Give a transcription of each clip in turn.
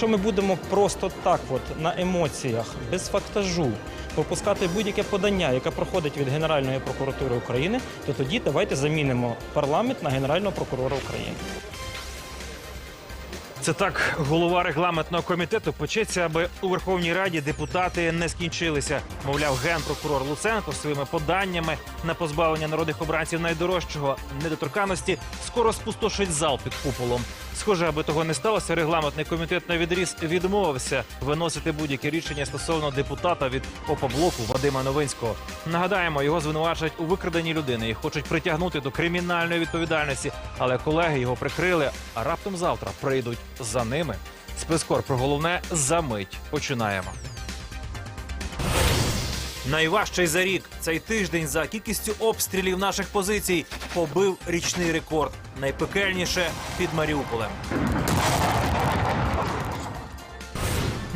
якщо ми будемо просто так, от на емоціях, без фактажу, пропускати будь-яке подання, яке проходить від Генеральної прокуратури України, то тоді давайте замінимо парламент на Генерального прокурора України. Це так голова регламентного комітету почеться, аби у Верховній Раді депутати не скінчилися. Мовляв, генпрокурор Луценко своїми поданнями на позбавлення народних обранців найдорожчого недоторканності скоро спустошить зал під куполом. Схоже, аби того не сталося, регламентний комітет на відріз відмовився виносити будь-які рішення стосовно депутата від опоблоку Вадима Новинського. Нагадаємо, його звинувачують у викраденні людини і хочуть притягнути до кримінальної відповідальності. Але колеги його прикрили, а раптом завтра прийдуть за ними. Спецкор про головне за мить. Починаємо. Найважчий за рік цей тиждень за кількістю обстрілів наших позицій побив річний рекорд. Найпекельніше під Маріуполем.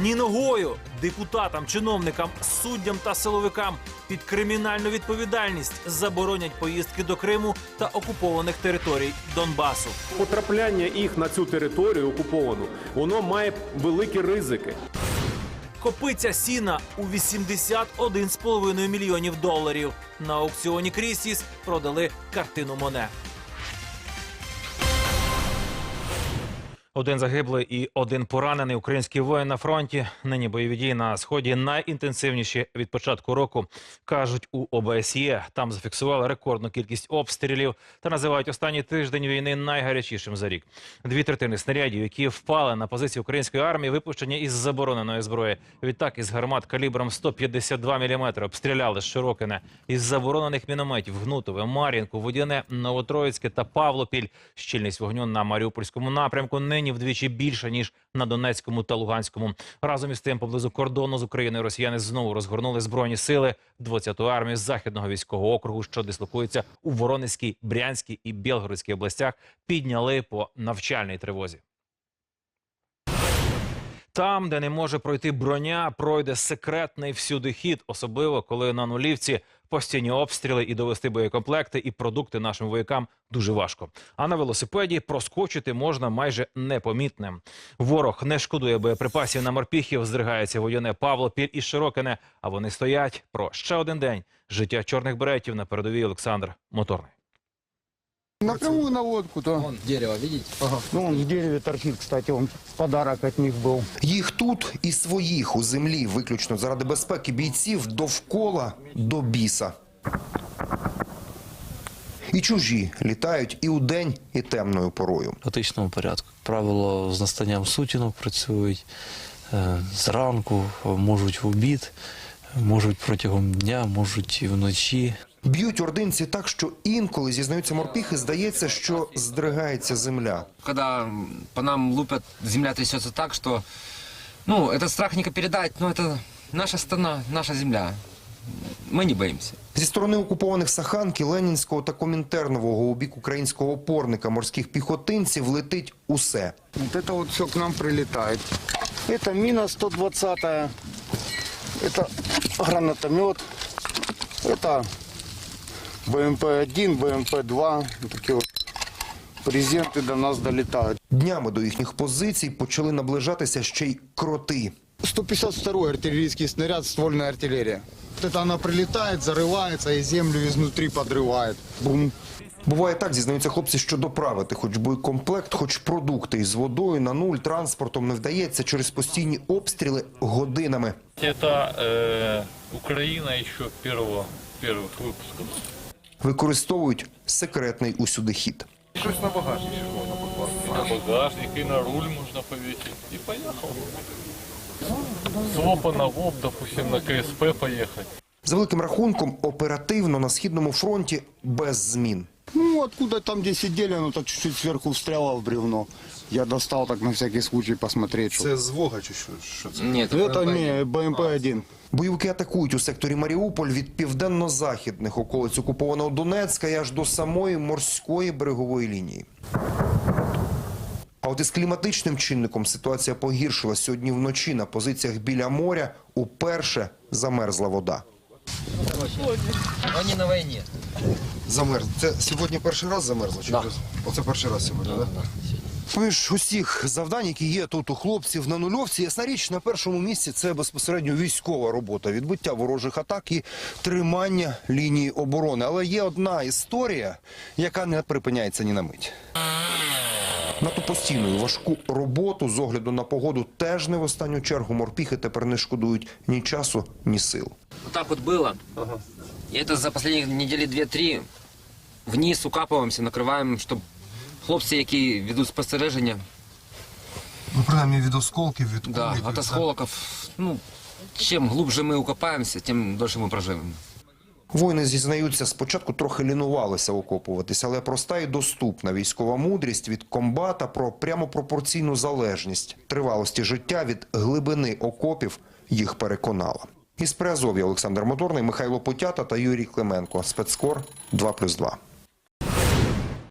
Ні ногою депутатам, чиновникам, суддям та силовикам під кримінальну відповідальність заборонять поїздки до Криму та окупованих територій Донбасу. Потрапляння їх на цю територію окуповану, воно має великі ризики. Копиця сіна у 81,5 мільйонів доларів. На аукціоні Крісіс продали картину Моне. Один загиблий і один поранений український воїн на фронті. Нині бойові дії на сході найінтенсивніші від початку року. кажуть у ОБСЄ. Там зафіксували рекордну кількість обстрілів та називають останній тиждень війни найгарячішим за рік. Дві третини снарядів, які впали на позиції української армії, випущені із забороненої зброї. Відтак із гармат калібром 152 мм обстріляли Широкине. Із заборонених мінометів Гнутове, Мар'їнку, Водяне, Новотроїцьке та Павлопіль. Щільність вогню на Маріупольському напрямку нині вдвічі більша ніж на Донецькому та Луганському. Разом із тим, поблизу кордону з Україною росіяни знову розгорнули збройні сили 20-ї армії західного військового округу, що дислокується у Воронезькій, Брянській і Білгородській областях. Підняли по навчальній тривозі. Там, де не може пройти броня, пройде секретний всюди хід, особливо коли на нулівці постійні обстріли і довести боєкомплекти і продукти нашим воякам дуже важко. А на велосипеді проскочити можна майже непомітним. Ворог не шкодує боєприпасів на морпіхів, здригається воєнне Павло Піль і Широкине. А вони стоять про ще один день життя чорних беретів на передовій Олександр Моторний. Напрямую на лодку, то. Вон дерево, видите? Ну, он в дереве торчит, кстати, он подарок от них был. Їх тут і своїх у землі, виключно заради безпеки бійців, довкола до біса. І чужі літають і удень, і темною порою. В хаотичному порядку. Правило, з настанням сутінок працюють е, зранку, можуть в обід, можуть протягом дня, можуть і вночі. Б'ють ординці так, що інколи зізнаються морпіхи, здається, що здригається земля. Когда м, по нам лупят, земля трясется так, что... Ну, этот страх не передать, но это наша страна, наша земля. Мы не боимся. Зі сторони окупованих Саханки, Ленінського та Комінтернового у бік українського опорника морських піхотинців летить усе. Вот это вот все к нам прилетает. Это мина 120 это гранатомет, это БМП-1, БМП-2, такие вот презенты до нас долетают. Днями до їхніх позицій почали наближатися ще й кроти. 152 артиллерийский снаряд, ствольная артиллерия. Вот это она прилетает, зарывается и землю изнутри подрывает. Бум. Буває так, зізнаються хлопці, що доправити хоч боєкомплект, хоч продукти із водою на нуль транспортом не вдається через постійні обстріли годинами. Это э, Украина еще первого, первых выпусков. Використовують секретний усюди хід. Щось на багажник можна покласти. На багажник, і на руль можна повісити. І поїхав. З ОПА на ВОП, допустим, на КСП поїхати. За великим рахунком, оперативно на східному фронті без змін. Откуда там, где сидели, оно так чуть-чуть сверху встряло в бревно. Я достал так на всякий случай посмотреть. Це з Вога чи що? що це? Нет, Это не БМП-1. Бойовики атакують у секторі Маріуполь від південно-західних околиць окупованого Донецька і аж до самої морської берегової лінії. А от із кліматичним чинником ситуація погіршила сьогодні вночі на позиціях біля моря уперше замерзла вода. Они на войне. Замерз. Це сьогодні перший раз замерзло? Чи Да. вже- Оце перший раз сьогодні, так? Да. Поміж усіх завдань, які є тут у хлопців на нульовці, ясна річ, на першому місці це безпосередньо військова робота, відбиття ворожих атак і тримання лінії оборони. Але є одна історія, яка не припиняється ні на мить. На ту постійну і важку роботу з огляду на погоду теж не в останню чергу морпіхи тепер не шкодують ні часу, ні сил. Вот так вот было. И это за последние недели две-три вниз укапываемся, накриваємо, щоб хлопці, які ведуть спостереження, Ну, принаймні від осколків, від да, от осколків, ну, чим глубже ми укопаємося, тим дольше ми проживемо. Воїни зізнаються, спочатку трохи лінувалися окопуватись, але проста і доступна військова мудрість від комбата про прямо пропорційну залежність тривалості життя від глибини окопів їх переконала. Із Приазов'я Олександр Моторний, Михайло Потята та Юрій Клименко. Спецкор 2+,2.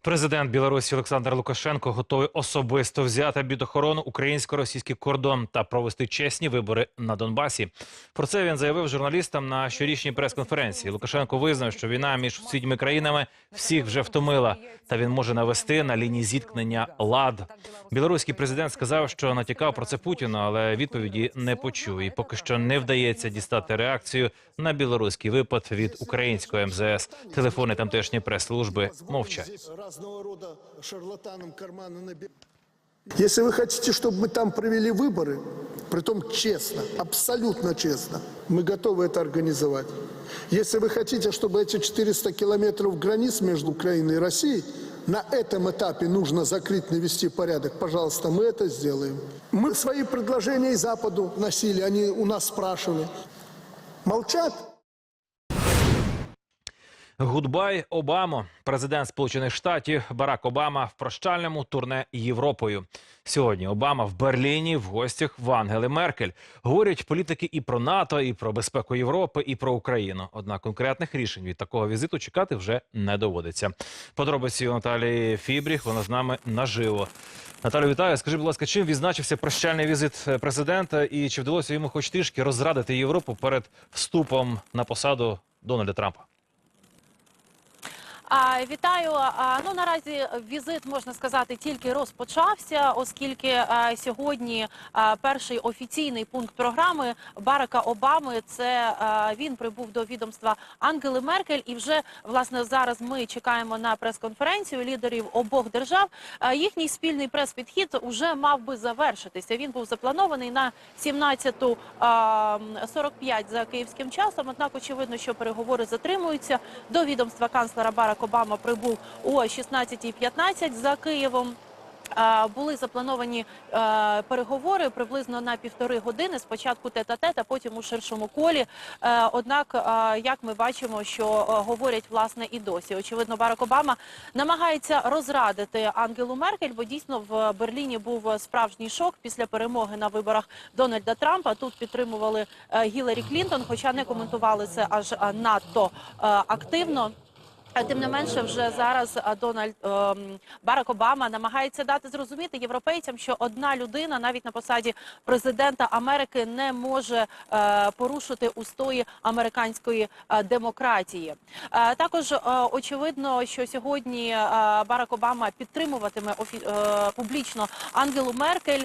Президент Білорусі Олександр Лукашенко готовий особисто взяти під охорону українсько-російський кордон та провести чесні вибори на Донбасі. Про це він заявив журналістам на щорічній прес-конференції. Лукашенко визнав, що війна між сусідніми країнами всіх вже втомила, та він може навести на лінії зіткнення лад. Білоруський президент сказав, що натякав про це Путіну, але відповіді не почув. І поки що не вдається дістати реакцію на білоруський випад від українського МЗС. Телефони тамтешньої прес-служби мовчать. Разного рода шарлатанам карманы набивают. Если вы хотите, чтобы мы там провели выборы, притом честно, абсолютно честно, мы готовы это организовать. Если вы хотите, чтобы эти 400 километров границ между Украиной и Россией на этом этапе нужно закрыть, навести порядок, пожалуйста, мы это сделаем. Мы свои предложения и Западу носили, они у нас спрашивали. Молчат. Гудбай Обамо. Президент Сполучених Штатів Барак Обама в прощальному турне Європою. Сьогодні Обама в Берліні в гостях в Ангели Меркель. Говорять політики і про НАТО, і про безпеку Європи, і про Україну. Однак конкретних рішень від такого візиту чекати вже не доводиться. Подробиці у Наталії Фібріх. Вона з нами наживо. Наталю, вітаю. Скажи, будь ласка, чим відзначився прощальний візит е, президента, і чи вдалося йому хоч трішки розрадити Європу перед вступом на посаду Дональда Трампа? Вітаю. Ну наразі візит можна сказати тільки розпочався, оскільки сьогодні перший офіційний пункт програми Барака Обами це він прибув до відомства Ангели Меркель. І вже власне зараз ми чекаємо на прес-конференцію лідерів обох держав. Їхній спільний прес-підхід уже мав би завершитися. Він був запланований на 17.45 за київським часом. Однак очевидно, що переговори затримуються. До відомства канцлера Обама прибув о 16.15 за Києвом. Були заплановані е, переговори приблизно на півтори години. Спочатку тет-а-тет, а потім у ширшому колі. Е, Однак, е, як ми бачимо, що говорять власне і досі. Очевидно, Барак Обама намагається розрадити Ангелу Меркель, бо дійсно в Берліні був справжній шок після перемоги на виборах Дональда Трампа. Тут підтримували Гіларі Клінтон, хоча не коментували це аж надто активно. Тим не менше, вже зараз Дональд ем, Барак Обама намагається дати зрозуміти європейцям, що одна людина навіть на посаді президента Америки не може е, порушити устої американської е, демократії. Е, також очевидно, що сьогодні Барак Обама підтримуватиме офі, публічно Ангелу Меркель.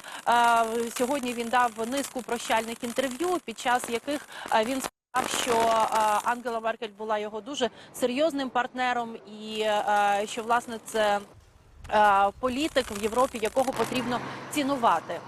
Сьогодні він дав низку прощальних інтерв'ю, під час яких він що е, Ангела Меркель була його дуже серйозним партнером, і е, що власне це. е, Політик в Європі, якого потрібно цінувати, Е,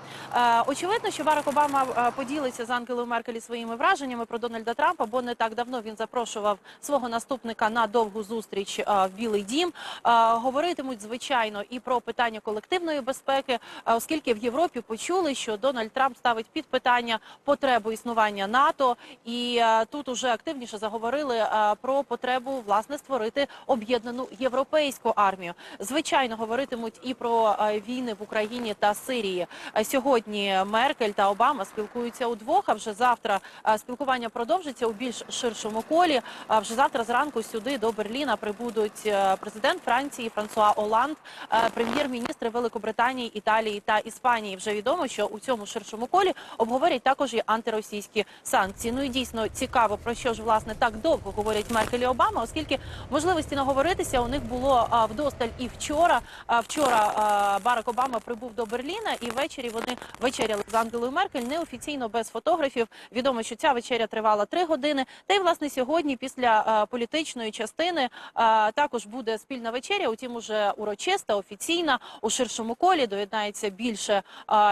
очевидно, що Барак Обама е, поділиться з Ангелою Меркель своїми враженнями про Дональда Трампа, бо не так давно він запрошував свого наступника на довгу зустріч е, в Білий Дім. Е, Говоритимуть звичайно і про питання колективної безпеки, е, оскільки в Європі почули, що Дональд Трамп ставить під питання потребу існування НАТО, і е, тут уже активніше заговорили е, про потребу власне створити об'єднану європейську армію. Звичайно, говоритимуть і про е, війни в Україні та Сирії. Е, Сьогодні Меркель та Обама спілкуються удвох. А вже завтра е, спілкування продовжиться у більш ширшому колі. А вже завтра зранку сюди до Берліна прибудуть е, президент Франції Франсуа Оланд, е, прем'єр-міністри Великобританії, Італії та Іспанії. Вже відомо, що у цьому ширшому колі обговорять також і антиросійські санкції. Ну і дійсно цікаво про що ж власне так довго говорять Меркель і Обама, оскільки можливості наговоритися у них було вдосталь і вчора. вчора Барак Обама прибув до Берліна, і ввечері вони вечеряли з Ангелою Меркель неофіційно без фотографів. Відомо, що ця вечеря тривала три години. Та й власне сьогодні, після політичної частини, також буде спільна вечеря. Утім, уже урочиста, офіційна у ширшому колі доєднається більше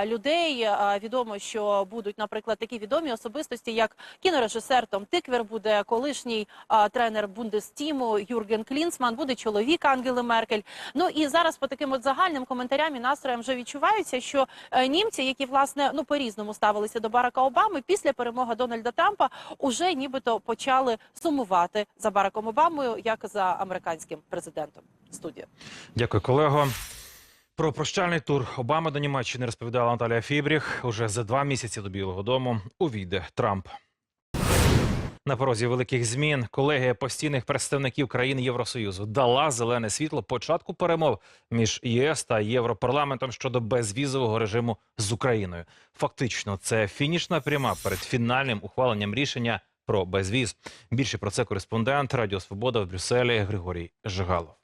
людей. Відомо, що будуть, наприклад, такі відомі особистості, як кінорежисер Том Тиквер, буде колишній тренер Бундестіму Юрген Клінсман, буде чоловік Ангели Меркель. Ну і зараз по таким от загальним коментарям і настроям вже відчувається, що е, німці, які власне ну по різному ставилися до Барака Обами, після перемоги Дональда Трампа уже нібито почали сумувати за Бараком Обамою, як за американським президентом. Студія. Дякую, колего. Про прощальний тур Обами до Німеччини розповідала Наталія Фібріх. Уже за два місяці до Білого Дому увійде Трамп. На порозі великих змін колегія постійних представників країн Євросоюзу дала зелене світло початку перемов між ЄС та Європарламентом щодо безвізового режиму з Україною. Фактично, це фінішна пряма перед фінальним ухваленням рішення про безвіз. Більше про це кореспондент Радіо Свобода в Брюсселі Григорій Жигалов.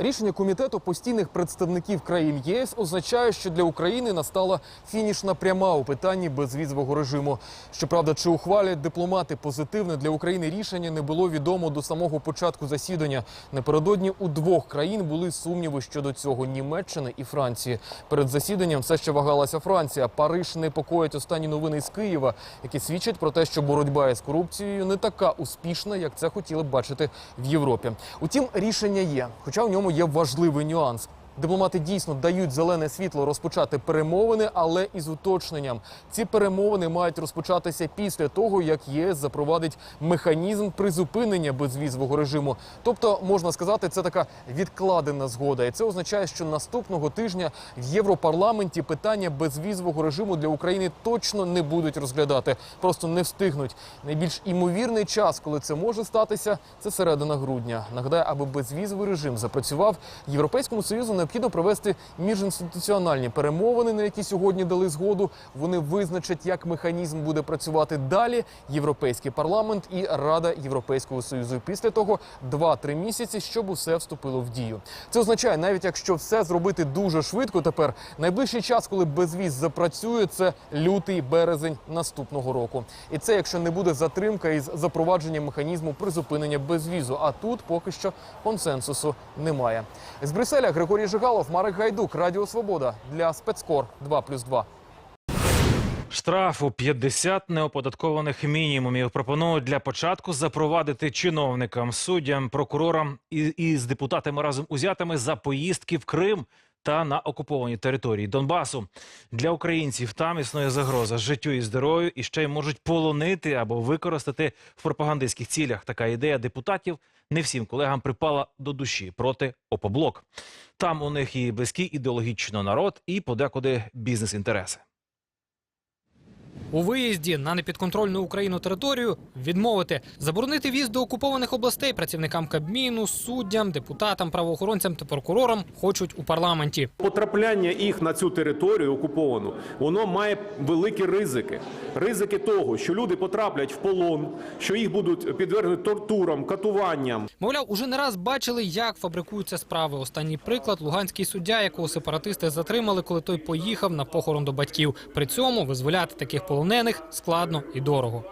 Рішення комітету постійних представників країн ЄС означає, що для України настала фінішна пряма у питанні безвізового режиму. Щоправда, чи ухвалять дипломати позитивне для України рішення не було відомо до самого початку засідання. Напередодні у двох країн були сумніви щодо цього Німеччини і Франції. Перед засіданням все ще вагалася Франція. Париж непокоїть останні новини з Києва, які свідчать про те, що боротьба із корупцією не така успішна, як це хотіли б бачити в Європі. Утім, рішення є, хоча в ньому є важливий нюанс. Дипломати дійсно дають зелене світло розпочати перемовини, але із уточненням. Ці перемовини мають розпочатися після того, як ЄС запровадить механізм призупинення безвізового режиму. Тобто, можна сказати, це така відкладена згода. І це означає, що наступного тижня в Європарламенті питання безвізового режиму для України точно не будуть розглядати, просто не встигнуть. Найбільш імовірний час, коли це може статися, це середина грудня. Нагадаю, аби безвізовий режим запрацював, європейському союзу необхідно провести міжінституціональні перемовини, на які сьогодні дали згоду. Вони визначать, як механізм буде працювати далі. Європейський парламент і Рада Європейського союзу. Після того 2-3 місяці, щоб усе вступило в дію. Це означає, навіть якщо все зробити дуже швидко, тепер найближчий час, коли безвіз запрацює, це лютий березень наступного року. І це якщо не буде затримка із запровадженням механізму призупинення безвізу. А тут поки що консенсусу немає. З Брюсселя Григорій Жигалов, Марик Гайдук, Радіо Свобода для спецкор 2+,2. Штрафу 50 неоподаткованих мінімумів пропонують для початку запровадити чиновникам, суддям, прокурорам і, і з депутатами разом узятими за поїздки в Крим та на окуповані території Донбасу. Для українців там існує загроза життю і здоров'ю, і ще й можуть полонити або використати в пропагандистських цілях. Така ідея депутатів не всім колегам припала до душі проти ОПОБЛОК. Там у них і близький ідеологічно народ, і подекуди бізнес-інтереси. У виїзді на непідконтрольну Україну територію відмовити заборонити в'їзд до окупованих областей працівникам Кабміну, суддям, депутатам, правоохоронцям та прокурорам хочуть у парламенті. Потрапляння їх на цю територію окуповану, воно має великі ризики. Ризики того, що люди потраплять в полон, що їх будуть підвергнути тортурам, катуванням. Мовляв, уже не раз бачили, як фабрикуються справи. Останній приклад луганський суддя, якого сепаратисти затримали, коли той поїхав на похорон до батьків. При цьому визволяти таких полонених складно і дорого.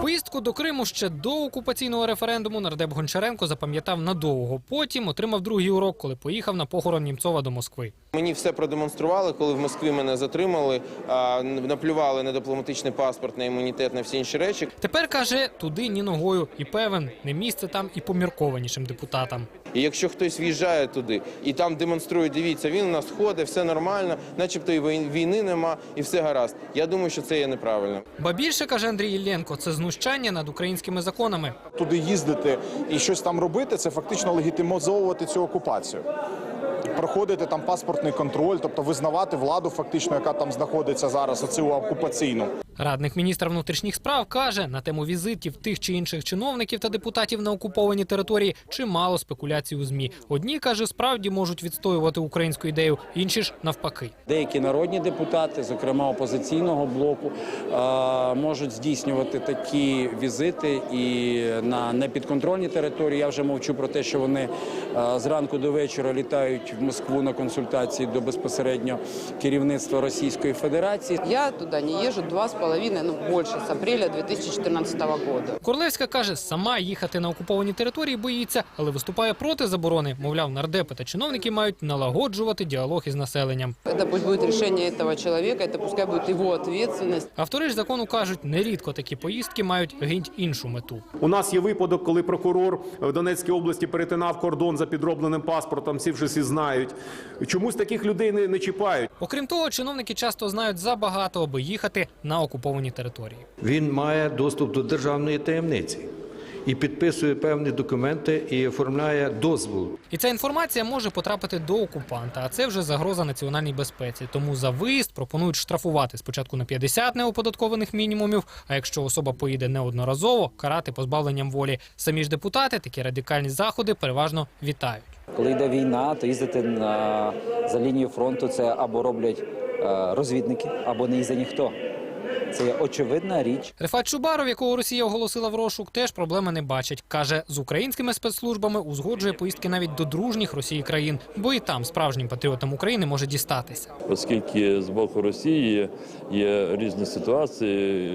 Поїздку до Криму ще до окупаційного референдуму нардеп Гончаренко запам'ятав надовго. Потім отримав другий урок, коли поїхав на похорон Німцова до Москви. Мені все продемонстрували, коли в Москві мене затримали, наплювали на дипломатичний паспорт, на імунітет, на всі інші речі. Тепер каже туди ні ногою, і певен не місце там і поміркованішим депутатам. І якщо хтось в'їжджає туди і там демонструє, дивіться, він у нас ходить, все нормально, начебто і вій- війни нема, і все гаразд. Я думаю, що це є неправильно. Ба більше каже Андрій Іллєнко, це знущання над українськими законами. туди їздити і щось там робити, це фактично легітимізовувати цю окупацію. Проходити там паспортний контроль, тобто визнавати владу, фактично, яка там знаходиться зараз, оцю окупаційну. Радник міністра внутрішніх справ каже, на тему візитів тих чи інших чиновників та депутатів на окуповані території чимало спекуляцій у змі. Одні каже, справді можуть відстоювати українську ідею, інші ж навпаки. Деякі народні депутати, зокрема опозиційного блоку, можуть здійснювати такі візити і на непідконтрольні території. Я вже мовчу про те, що вони зранку до вечора літають в Москву на консультації до безпосередньо керівництва Російської Федерації. Я туда не езжу два с половиной, ну больше, с апреля 2014 года. Корлевська каже, сама їхати на окуповані території боїться, але виступає проти заборони. Мовляв, нардепи та чиновники мають налагоджувати діалог із населенням. Это пусть будет решение этого человека, это пускай будет его ответственность. Автори ж закону кажуть, нерідко такі поїздки мають геть іншу мету. У нас є випадок, коли прокурор в Донецькій області перетинав кордон за підробленим паспортом. Всі вже всі знають. Чомусь таких людей не, не чіпають. Окрім того, чиновники часто знають забагато, аби їхати на окуповані території. Він має доступ до державної таємниці і підписує певні документи і оформляє дозвіл. І ця інформація може потрапити до окупанта, а це вже загроза національній безпеці. Тому за виїзд пропонують штрафувати спочатку на 50 неоподаткованих мінімумів. А якщо особа поїде неодноразово, карати позбавленням волі. Самі ж депутати такі радикальні заходи переважно вітають. Коли йде війна, то їздити на за лінію фронту це або роблять е, розвідники, або не їздить ніхто. Це є очевидна річ. Рефат Чубаров, якого Росія оголосила в розшук, теж проблеми не бачить. Каже, з українськими спецслужбами узгоджує поїздки навіть до дружніх Росії країн, бо і там справжнім патріотам України може дістатися. оскільки з боку Росії є різні ситуації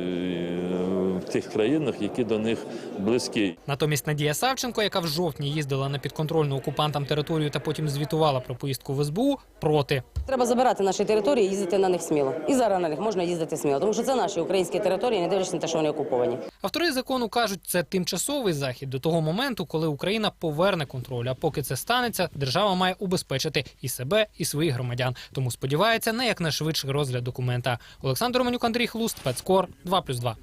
тих країнах, які до них близькі. Натомість Надія Савченко, яка в жовтні їздила на підконтрольну окупантам територію та потім звітувала про поїздку в СБУ, проти. Треба забирати наші території і їздити на них сміло. І зараз на них можна їздити сміло, тому що це наші українські території, не дивлячись на те, що вони окуповані. Автори закону кажуть, це тимчасовий захід до того моменту, коли Україна поверне контроль. А поки це станеться, держава має убезпечити і себе, і своїх громадян. Тому сподівається на якнайшвидший розгляд документа. Олександр Романюк, Андрій Хлуст, Спецкор 2+,2.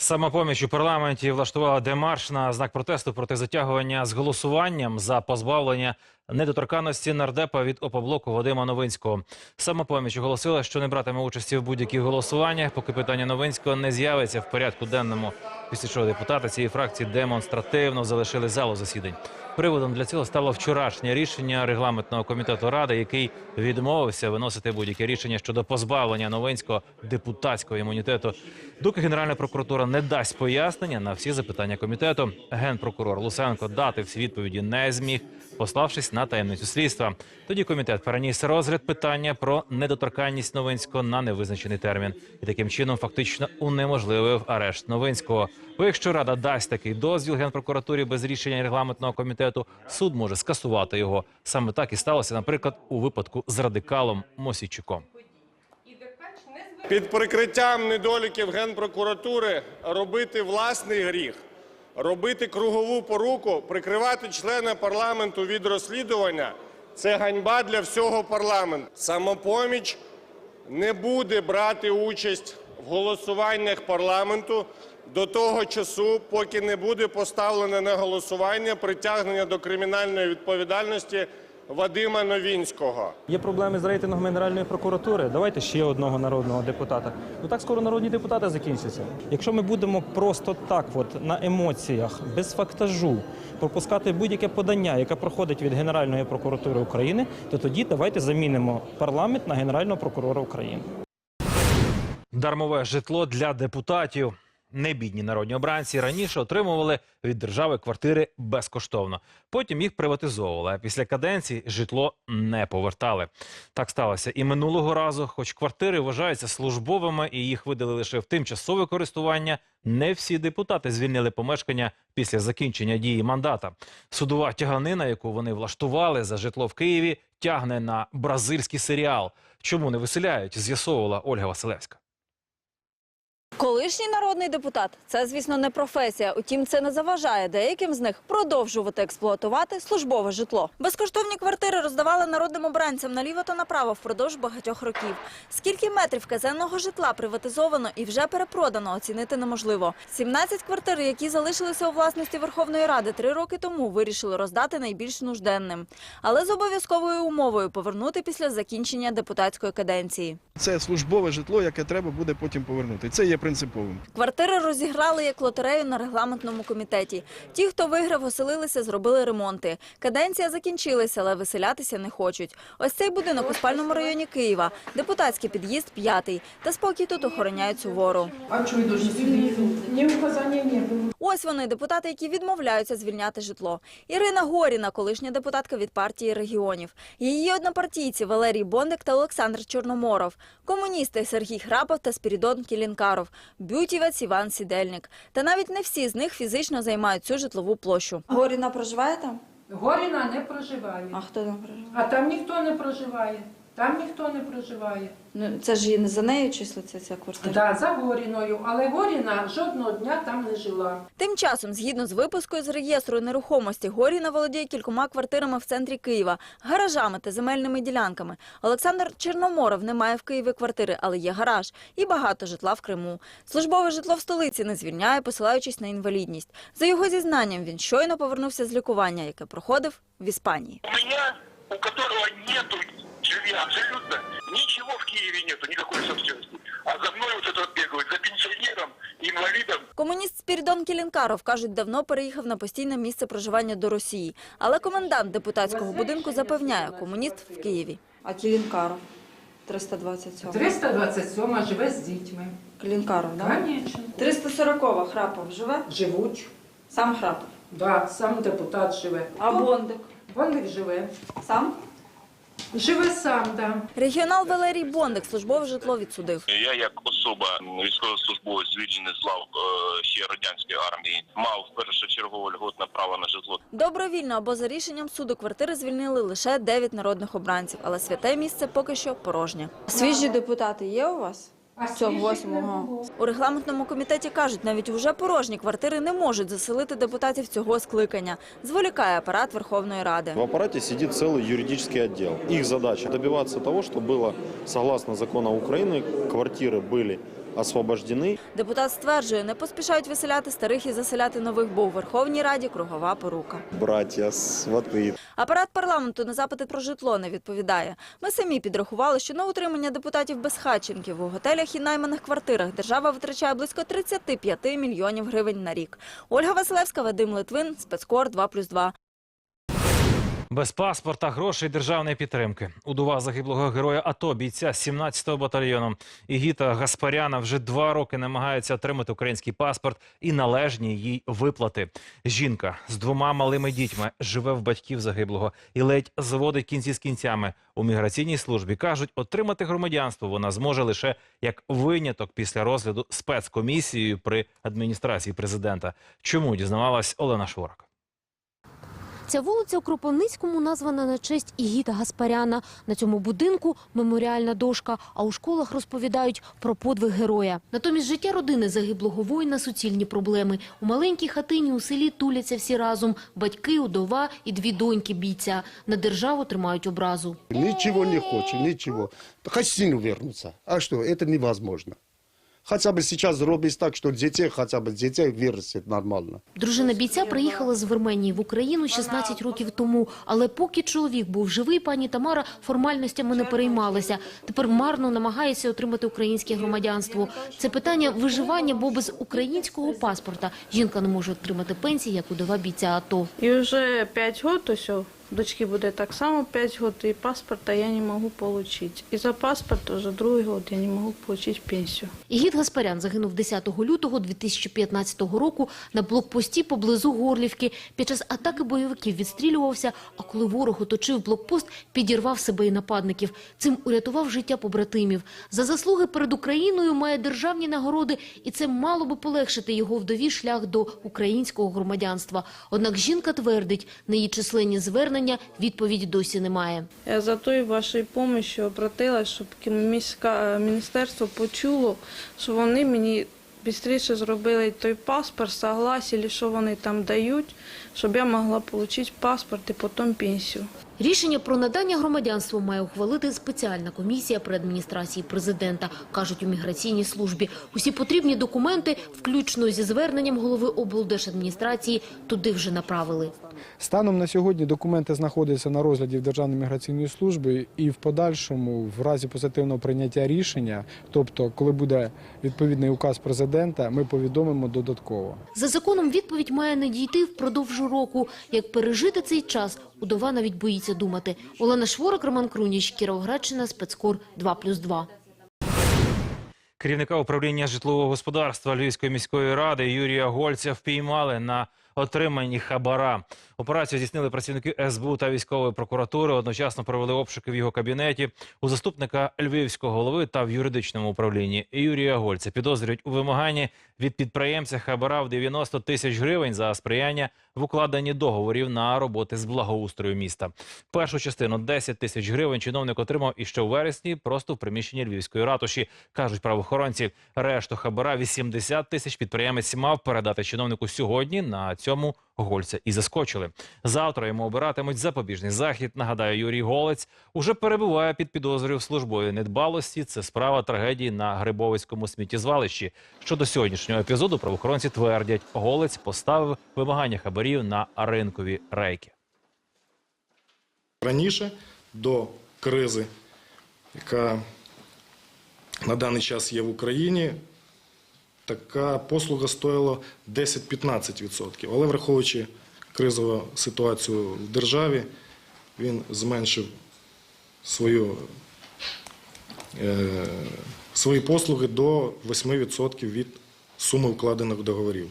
Самопоміч у парламенті влаштувала демарш на знак протесту проти затягування з голосуванням за позбавлення недоторканності нардепа від опоблоку Вадима Новинського. Самопоміч оголосила, що не братиме участі в будь-яких голосуваннях, поки питання Новинського не з'явиться в порядку денному. Після чого депутати цієї фракції демонстративно залишили залу засідань. Приводом для цього стало вчорашнє рішення регламентного комітету ради, який відмовився виносити будь-яке рішення щодо позбавлення Новинського депутатського імунітету. Доки Генеральна прокуратура не дасть пояснення на всі запитання комітету, генпрокурор Лусенко дати всі відповіді не зміг, пославшись на таємницю слідства. Тоді комітет переніс розгляд питання про недоторканність Новинського на невизначений термін і таким чином фактично унеможливив арешт Новинського. Бо якщо рада дасть такий дозвіл генпрокуратурі без рішення регламентного комітету, суд може скасувати його. Саме так і сталося, наприклад, у випадку з радикалом Мосійчуком. під прикриттям недоліків Генпрокуратури робити власний гріх, робити кругову поруку, прикривати члена парламенту від розслідування це ганьба для всього парламенту. Самопоміч не буде брати участь в голосуваннях парламенту до того часу, поки не буде поставлено на голосування притягнення до кримінальної відповідальності Вадима Новінського. Є проблеми з рейтингом Генеральної прокуратури. Давайте ще одного народного депутата. Ну так скоро народні депутати закінчаться. Якщо ми будемо просто так, от на емоціях, без фактажу, пропускати будь-яке подання, яке проходить від Генеральної прокуратури України, то тоді давайте замінимо парламент на Генерального прокурора України. Дармове житло для депутатів. Небідні народні обранці раніше отримували від держави квартири безкоштовно. Потім їх приватизовували. А після каденції житло не повертали. Так сталося і минулого разу. Хоч квартири вважаються службовими і їх видали лише в тимчасове користування. Не всі депутати звільнили помешкання після закінчення дії мандата. Судова тяганина, яку вони влаштували за житло в Києві, тягне на бразильський серіал. Чому не виселяють? З'ясовувала Ольга Василевська. Колишній народний депутат це, звісно, не професія. Утім, це не заважає деяким з них продовжувати експлуатувати службове житло. Безкоштовні квартири роздавали народним обранцям наліво та направо впродовж багатьох років. Скільки метрів казенного житла приватизовано і вже перепродано, оцінити неможливо. 17 квартир, які залишилися у власності Верховної Ради три роки тому, вирішили роздати найбільш нужденним, але з обов'язковою умовою повернути після закінчення депутатської каденції. Це службове житло, яке треба буде потім повернути. Це є принциповим. Квартири розіграли як лотерею на регламентному комітеті. Ті, хто виграв, оселилися, зробили ремонти. Каденція закінчилася, але виселятися не хочуть. Ось цей будинок у спальному районі Києва. Депутатський під'їзд п'ятий. Та спокій тут охороняють суворо. А не было. Ось вони, депутати, які відмовляються звільняти житло. Ірина Горіна, колишня депутатка від партії регіонів. Її однопартійці Валерій Бондик та Олександр Чорноморов. Комуністи Сергій Храпов та Спірідон Кілінкаров. Бютівець Іван Сідельник. Та навіть не всі з них фізично займають цю житлову площу. Горіна проживає там? Горіна не проживає. А хто там проживає? А там ніхто не проживає. Там ніхто не проживає. Ну, це ж не за нею числиться ця квартира. Да, за Горіною, але Горіна жодного дня там не жила. Тим часом, згідно з випискою з реєстру нерухомості, Горіна володіє кількома квартирами в центрі Києва, гаражами та земельними ділянками. Олександр Чорноморов не має в Києві квартири, але є гараж і багато житла в Криму. Службове житло в столиці не звільняє, посилаючись на інвалідність. За його зізнанням, він щойно повернувся з лікування, яке проходив в Іспанії. У меня, у которого нету жилья абсолютно, ничего в Киеве нету, никакой собственности. А за мной вот это вот бегают, за пенсионером, инвалидом. Комуніст Спірідон Кілінкаров, кажуть, давно переїхав на постійне місце проживання до Росії. Але комендант депутатського будинку запевняє, комуніст в Києві. А Кілінкаров? 327. 327 живе з дітьми. Клінкаров, Кілінкаров, Конечно. 340 Храпов живе? Живуть. Сам Храпов. Да, сам депутат живе. А Бондик? Бондик живе. Сам? Живе сам, да. Регіонал Валерій Бондик службове житло відсудив. Я як особа військовослужбовець звільнений з лав е, ще радянської армії мав першочергове льготне право на житло. Добровільно або за рішенням суду квартири звільнили лише 9 народних обранців, але святе місце поки що порожнє. Свіжі депутати є у вас? Цього восьмого у регламентному комітеті кажуть, навіть уже порожні квартири не можуть заселити депутатів цього скликання. Зволікає апарат Верховної Ради. В аппарате сидит целый юридический отдел. Их задача добиваться того, чтобы было, согласно закону Украины, квартиры были освобождены. Депутат стверджує, не поспішають виселяти старих і заселяти нових, бо у Верховній Раді кругова порука. Братья, сваты. Апарат парламенту на запити про житло не відповідає. Ми самі підрахували, що на утримання депутатів безхатченків у готелях і найманих квартирах держава витрачає близько 35 мільйонів гривень на рік. Ольга Василевська, Вадим Литвин, спецкор 2+,2. Без паспорта, грошей державної підтримки. Удова загиблого героя АТО, бійця 17-го батальйону Ігіта Гаспаряна вже два роки намагається отримати український паспорт і належні їй виплати. Жінка з двома малими дітьми живе в батьків загиблого і ледь зводить кінці з кінцями. У міграційній службі кажуть, отримати громадянство вона зможе лише як виняток після розгляду спецкомісією при адміністрації президента. Чому дізнавалась Олена Шворак? Ця вулиця у Кропивницькому названа на честь Ігіта Гаспаряна. На цьому будинку меморіальна дошка, а у школах розповідають про подвиг героя. Натомість життя родини загиблого воїна – суцільні проблеми. У маленькій хатині у селі туляться всі разом. Батьки, удова і дві доньки бійця. На державу тримають образу. Ничего не хочу, ничего. Хоть сильно вернуться. А что, это невозможно. Хотя бы сейчас зробить так, что детей, хотя бы детей вырастет нормально. Дружина бійця приїхала з Вірменії в Україну 16 років тому. Але поки чоловік був живий, пані Тамара формальностями не переймалася. Тепер марно намагається отримати українське громадянство. Це питання виживання, бо без українського паспорта жінка не може отримати пенсії, як удова бійця АТО. І вже 5 років, ось у дочки буде так само 5 років, і паспорта я не можу отримати. І за паспорт вже другий рік я не можу отримати пенсію. Ігіт Гаспарян загинув 10 лютого 2015 року на блокпості поблизу Горлівки. Під час атаки бойовиків відстрілювався, а коли ворог оточив блокпост, підірвав себе і нападників. Цим урятував життя побратимів. За заслуги перед Україною має державні нагороди, і це мало би полегшити його вдові шлях до українського громадянства. Однак жінка твердить, на її численні звернення відповіді досі немає. Я за тою вашою допомогою обратилась, щоб міська, міністерство почуло, що вони мені швидше зробили той паспорт, согласили, що вони там дають, щоб я могла отримати паспорт і потім пенсію. Рішення про надання громадянства має ухвалити спеціальна комісія при адміністрації президента, кажуть у міграційній службі. Усі потрібні документи, включно зі зверненням голови облдержадміністрації, туди вже направили. Станом на сьогодні документи знаходяться на розгляді в Державної міграційної служби і в подальшому, в разі позитивного прийняття рішення, тобто коли буде відповідний указ президента, ми повідомимо додатково. За законом відповідь має надійти впродовж року. Як пережити цей час, удова навіть боїться думати. Олена Шворок, Роман Круніч, Кіровоградщина, спецкор 2+,2. Керівника управління житлового господарства Львівської міської ради Юрія Гольця впіймали на отриманні хабара. Операцію здійснили працівники СБУ та військової прокуратури. Одночасно провели обшуки в його кабінеті у заступника львівського голови та в юридичному управлінні Юрія Гольця. Підозрюють у вимаганні від підприємця хабара в 90 тисяч гривень за сприяння в укладенні договорів на роботи з благоустрою міста. Першу частину 10 тисяч гривень чиновник отримав іще у вересні просто в приміщенні львівської ратуші. кажуть правоохоронці. Решту хабара 80 тисяч підприємець мав передати чиновнику сьогодні. На цьому Гольця і заскочили. Завтра йому обиратимуть запобіжний захід. Нагадаю, Юрій Голець уже перебуває під підозрою в службовій недбалості. Це справа трагедії на Грибовицькому сміттєзвалищі. Щодо сьогоднішнього епізоду правоохоронці твердять, Голець поставив вимагання хабарів на ринкові рейки. Раніше до кризи, яка на даний час є в Україні, така послуга стоїла 10-15%. Але враховуючи кризову ситуацію в державі, він зменшив свою, е, свої послуги до 8% від суми вкладених договорів.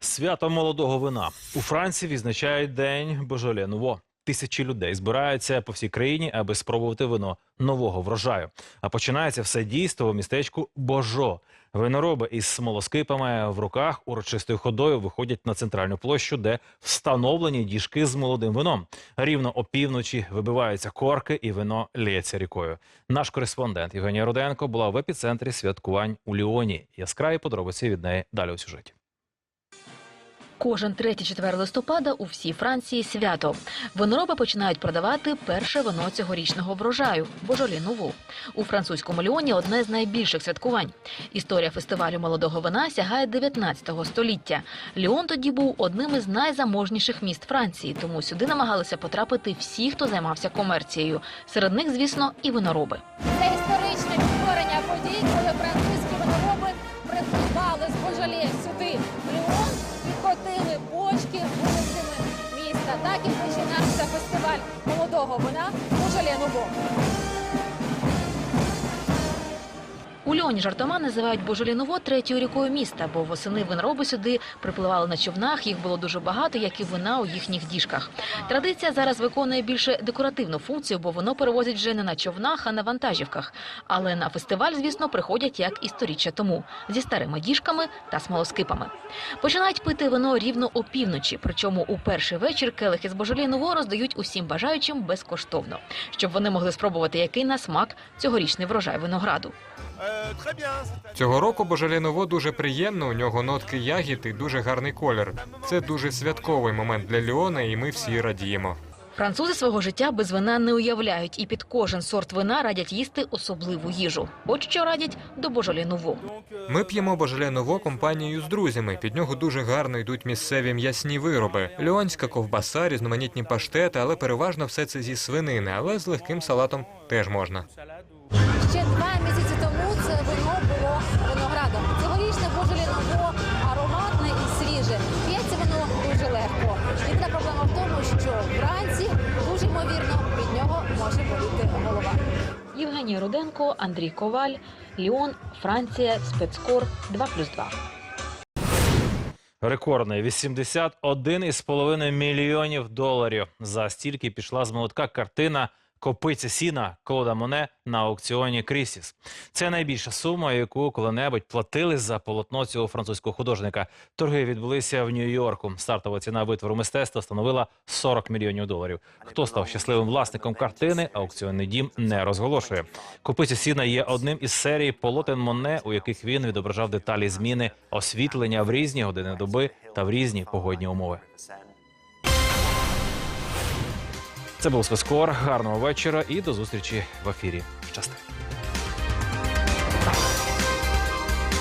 Свято молодого вина у Франції відзначають день Божоле Нуво. Тисячі людей збираються по всій країні, аби спробувати вино нового врожаю. А починається все дійство у містечку Божо. Винороби із смолоскипами в руках урочистою ходою виходять на центральну площу, де встановлені діжки з молодим вином. Рівно опівночі вибиваються корки, і вино лється рікою. Наш кореспондент Євгенія Руденко була в епіцентрі святкувань у Ліоні. Яскраві подробиці від неї далі у сюжеті. Кожен 3-4 листопада у всій Франції свято. Винороби починають продавати перше вино цьогорічного врожаю – Божолі Нову. У французькому Ліоні одне з найбільших святкувань. Історія фестивалю молодого вина сягає 19 століття. Ліон тоді був одним із найзаможніших міст Франції, тому сюди намагалися потрапити всі, хто займався комерцією. Серед них, звісно, і винороби. Молодого вина Божолє Ново. У Льоні жартома називають Божоліново третьою рікою міста, бо восени винороби сюди припливали на човнах. Їх було дуже багато, як і вина у їхніх діжках. Традиція зараз виконує більше декоративну функцію, бо воно перевозять вже не на човнах, а на вантажівках. Але на фестиваль, звісно, приходять як і сторіччя тому зі старими діжками та смолоскипами. Починають пити вино рівно опівночі. Причому у перший вечір келихи з Божоліново роздають усім бажаючим безкоштовно, щоб вони могли спробувати, який на смак цьогорічний врожай винограду. Цього року Божоліново дуже приємно, у нього нотки ягід і дуже гарний колір. Це дуже святковий момент для Ліона, і ми всі радіємо. Французи свого життя без вина не уявляють і під кожен сорт вина радять їсти особливу їжу. От що радять до Божолінову. Ми п'ємо Божоліново компанією з друзями. Під нього дуже гарно йдуть місцеві м'ясні вироби. Ліонська ковбаса, різноманітні паштети, але переважно все це зі свинини, але з легким салатом теж можна. Євгенія Андрій Коваль, Ліон, Франція, спецкор 2+,2. Рекордний 81,5 мільйонів доларів. За стільки пішла з молотка картина Копиця сіна Клода Моне на аукціоні Крісіс. Це найбільша сума, яку коли-небудь платили за полотно цього французького художника. Торги відбулися в Нью-Йорку. Стартова ціна витвору мистецтва становила 40 мільйонів доларів. Хто став щасливим власником картини, аукціонний дім не розголошує. Копиця сіна є одним із серій полотен Моне, у яких він відображав деталі зміни освітлення в різні години доби та в різні погодні умови. Це був спецкор. Гарного вечора і до зустрічі в ефірі. Щасти.